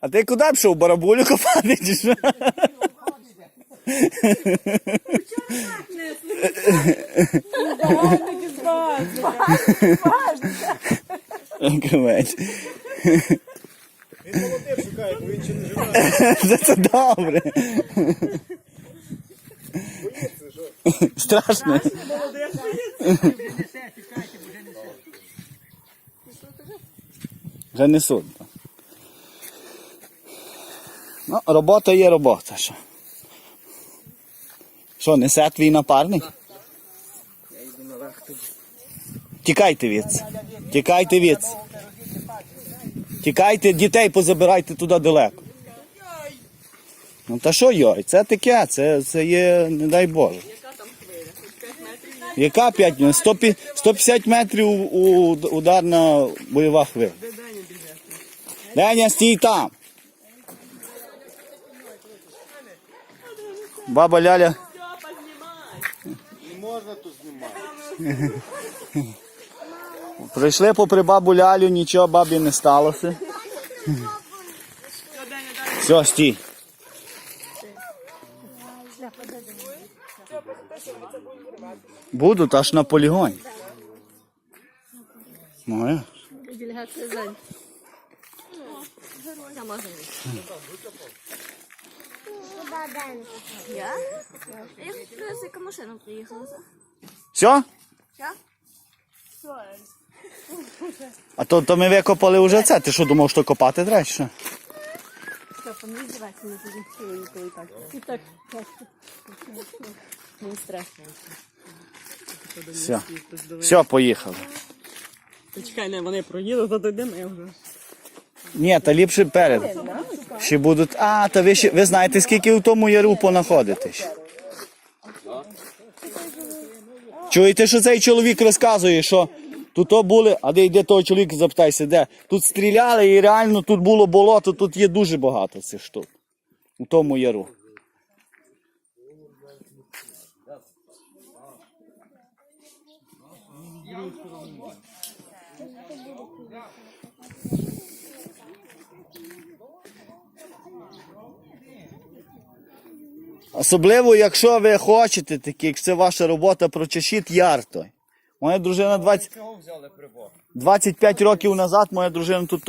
А ти куди пішов? Барабулю копати чи що? Він молодих шукає, бо він живе. Це, це добре. Боїться, що Страшно. Вже. Ну, робота є робота. Що, що несе твій напарник? Тікайте від. Тікайте від. Тікайте, дітей позабирайте туди далеко. Ну та що йой, це таке, це, це є, не дай Боже. Яка 5 метрів? 150 метрів ударна бойова хвиля. Деня, стій там. Баба Ляля. не можна тут знімати. Прийшли попри бабу Лялю, нічого бабі не сталося. Все, стій. Будуть аж на полігоні. Е. Делегація зань. Я. Я? Я якраз яка машина приїхала. Все? А то, то ми викопали вже це. Ти що думав, що копати треба? Що? Страшно. Все. Все, поїхали. Чекай, не, вони проїли, то дойдемо, я вже. Ні, та ліпше перед. Ще будуть. А, та ви ще ви знаєте, скільки в тому яру понаходитесь. Чуєте, що цей чоловік розказує, що тут то були, а де йде той чоловік, запитайся, де? Тут стріляли і реально тут було болото, тут є дуже багато цих штук. У тому яру. Особливо, якщо ви хочете, такі, якщо це ваша робота, прочешіть яр той. Моя дружина 20... 25 років назад, моя дружина тут